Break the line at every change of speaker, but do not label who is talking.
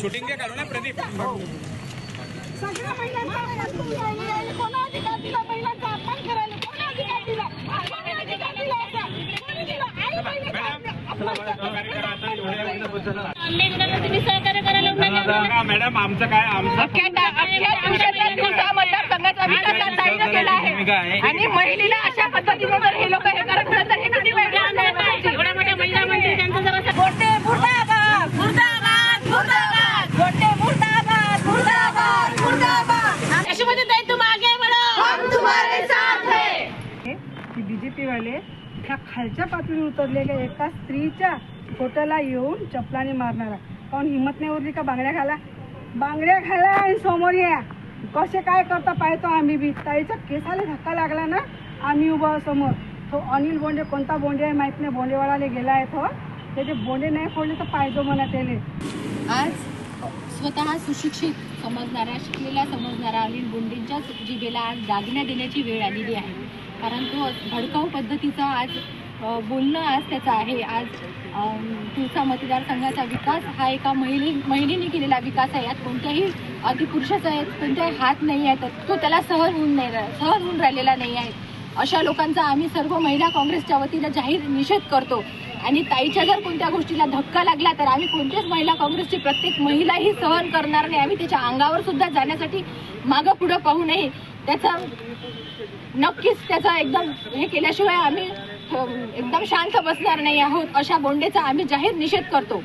Shooting काढू ना प्रदीप
तुम्ही सहकार्य करायला
मॅडम आमचं काय आमचं
मतदारसंघाचा विकास केला आहे. आणि महिलेला अशा पद्धतीने जर हे लोक हे करत
ह्या खालच्या पातळीवर उतरलेल्या एका स्त्रीच्या फोटोला येऊन चपलाने मारणारा काऊन हिंमत नाही उरली का बांगड्या खाला बांगड्या खाला आणि समोर या. कसे काय करता पाहतो आम्ही बी. ताईचा केसाला धक्का लागला ना आम्ही उभा समोर. तो अनिल बोंडे कोणता बोंडे आहे माहीत नाही. बोंडेवाडाला गेला आहे तो. त्याचे बोंडे नाही फोडले तर पाहिजे म्हणा त्याने
आज स्वतः सुशिक्षित समजणाऱ्या शिकलेल्या समजणाऱ्या अनिल बोंडेंच्याच जिभेला आज दागिन्या देण्याची वेळ आलेली आहे. कारण तो भडकाऊ पद्धतीचा आज बोलणं आज त्याचं आहे. आज तुमचा मतदारसंघाचा विकास हा एका महिले महिलेने केलेला विकास आहे. यात कोणत्याही अधिपुरुषाचा यात कोणत्याही हात नाही आहे. तर तो त्याला सहन होऊन नाही रा- सहन होऊन राहिलेला नाही आहे. अशा लोकांचा आम्ही सर्व महिला काँग्रेसच्या वतीनं जाहीर निषेध करतो. आणि ताईच्या जर कोणत्या गोष्टीला धक्का लागला तर आम्ही कोणत्याच महिला काँग्रेसची प्रत्येक महिलाही सहन करणार नाही. आम्ही त्याच्या अंगावर सुद्धा जाण्यासाठी मागं पुढं पाहू नये. त्याचा नक्कीच त्याचा एकदम हे केल्याशिवाय आम्ही एकदम शांत बसणार नाही आहोत अशा बोंडेचा आम्ही जाहीर निषेध करतो.